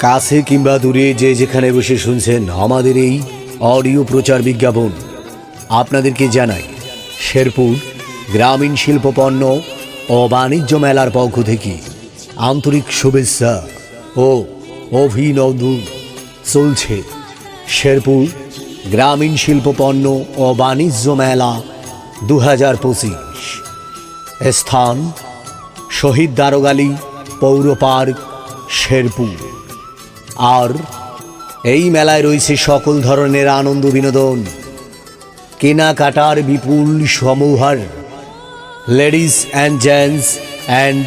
কাছে কিংবা দূরে যে যেখানে বসে শুনছেন আমাদের এই অডিও প্রচার বিজ্ঞাপন, আপনাদেরকে জানাই, শেরপুর গ্রামীণ শিল্পপণ্য ও বাণিজ্য মেলার পক্ষ থেকে আন্তরিক শুভেচ্ছা ও অভিনন্দন। চলছে শেরপুর গ্রামীণ শিল্পপণ্য ও বাণিজ্য মেলা দু হাজার পঁচিশ। স্থান শহীদ দারোগালি পৌর পার্ক, শেরপুর। আর এই মেলায় রয়েছে সকল ধরনের আনন্দ বিনোদন। কেনাকাটার বিপুল সমূহার, ladies and gents and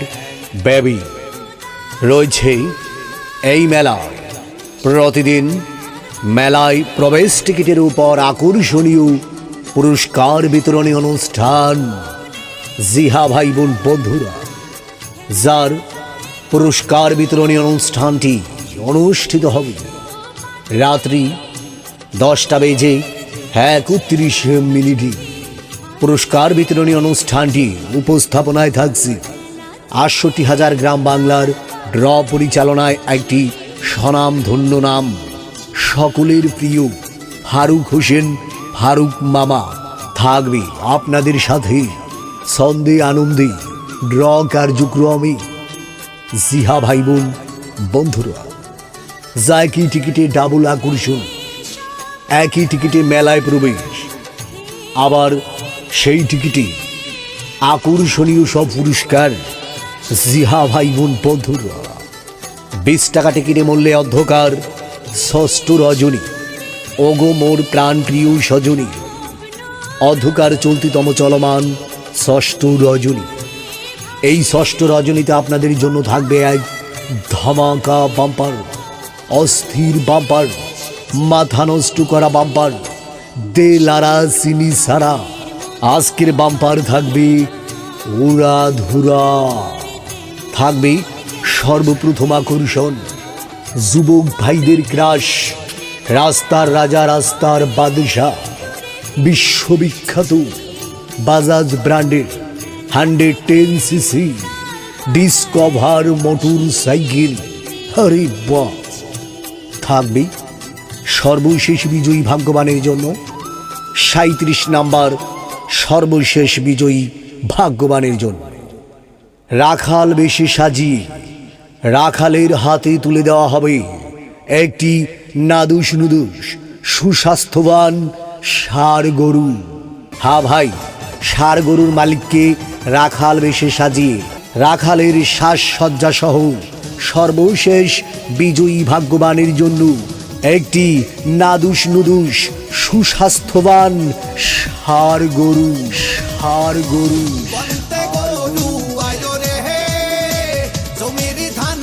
baby রয়েছে এই মেলা প্রতিদিন মেলায় প্রবেশ টিকিটের উপর আকর্ষণীয় পুরস্কার বিতরণী অনুষ্ঠান। জিহা ভাই বোন বন্ধুরা, যার পুরস্কার বিতরণী অনুষ্ঠানটি অনুষ্ঠিত হবে। রাত্রি দশটা বেজে একত্রিশ মিনিটে পুরস্কার বিতরণী অনুষ্ঠানটি উপস্থাপনায় থাকছে। আটষট্টি হাজার গ্রাম বাংলার ড্র পরিচালনায় একটি স্বনাম ধন্য নাম, সকলের প্রিয় ফারুক হোসেন ফারুক মামা। থাকবে আপনাদের সাথে সন্ধে আনন্দে ড্র কার্যক্রমে। জিহা ভাই বোন বন্ধুরা। একই টিকিটে ডাবল আকর্ষণ। একই টিকিটে মেলায় প্রবেশ। আবার সেই টিকিটে আকর্ষণীয় সব পুরস্কার জিহা ভাই বোন বন্ধুরা। বিশ টাকা টিকিটে মূল্যে অন্ধকার ষষ্ঠ রজনী। ওগো মোর প্রাণপ্রিয় সজনী। অন্ধকার চলতিতম চলমান ষষ্ঠ রজনী। এই ষষ্ঠ রজনীতে আপনাদের জন্য থাকবে এক ধামাকা বাম্পার। অস্থির বাম্পার, মাথা নষ্ট করা বাম্পার, দে লারা সিনি সারা। আজকের বাম্পার থাকবে উড়া ধুরা। থাকবে সর্বপ্রথম আকর্ষণ, যুবক ভাইদের ক্রাশ, রাস্তার রাজা, রাস্তার বাদশাহ। বিশ্ববিখ্যাত বাজাজ ব্র্যান্ডের hundred ten CC Discover motorcycle হরে বাস থাকবে। সর্বশেষ বিজয়ী ভাগ্যবানের জন্য সাঁত্রিশ নাম্বার সর্বশেষ বিজয়ী ভাগ্যবানের জন্য। রাখাল বেশি সাজিয়ে রাখালের হাতে তুলে দেওয়া হবে একটি নাদুস নুদুস, সুস্বাস্থ্যবান ষাড় গরু। হা ভাই, ষাড় গরুর মালিককে রাখাল বেশে সাজিয়ে রাখালের শ্বাসসজ্জা সহ সর্বশেষ বিজয়ী ভাগ্যবানের জন্য একটি নাদুস নুদুস সুস্বাস্থ্যবান ষাড় গরু ষাড় গরু।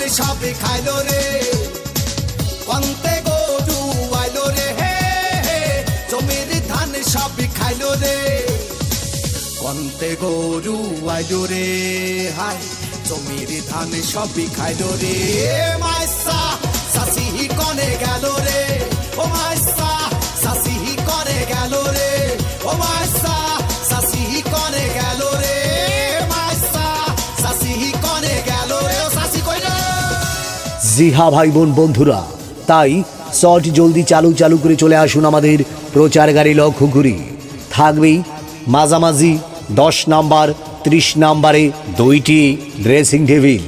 সবে খাইলো রে। কন্তে গরু আইলো রে হে। জমির ধান সবে খাইলো রে। কন্তে গরু আইলো রে হাই জমির ধান সবে খাইলো রে। মাইসা, সাসি কনে গেল রে, ও মাইসা, সাসি করে গেল রে, ও মাইসা, সাসি করে গেল রে। মাইসা, সাসি গেল রে সাসি কই জিহা ভাই বোন বন্ধুরা, তাই শট জলদি চালু চালু করে চলে আসুন আমাদের প্রচার গাড়ি লক্ষ্য করি থাকবেই মাঝামাঝি দশ নাম্বার, ত্রিশ নাম্বারে দুইটি ড্রেসিং টেবিল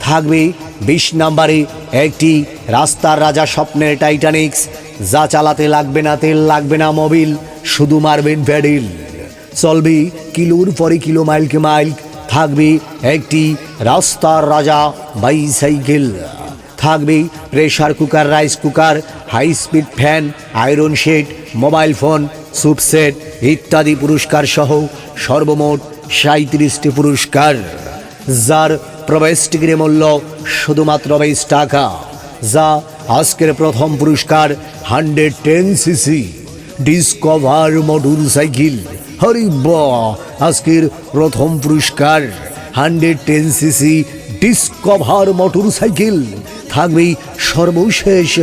থাকবে বিশ নাম্বারে একটি রাস্তার রাজা স্বপ্নের টাইটানিক্স, যা চালাতে লাগবে না, তেল লাগবে না, মোবিল, শুধু মারবেন প্যাডিল। চলবে কিলোর পরে কিলো, মাইলকে মাইল, থাকবে একটি রাস্তার রাজা বাইসাইকেল। থাকবে pressure cooker, rice cooker, high speed fan, iron shade, mobile phone soup set ইত্যাদি পুরস্কার সহ সর্বমোট সাঁত্রিশটি পুরস্কার। যার প্রবেশ টিকিটের মূল্য শুধুমাত্র বাইশ টাকা, যা আজকের প্রথম পুরস্কার hundred ten CC, Discover motorcycle. Hari বা, আজকের প্রথম পুরস্কার hundred ten CC Discover motorcycle. থাকবে সর্বশেষ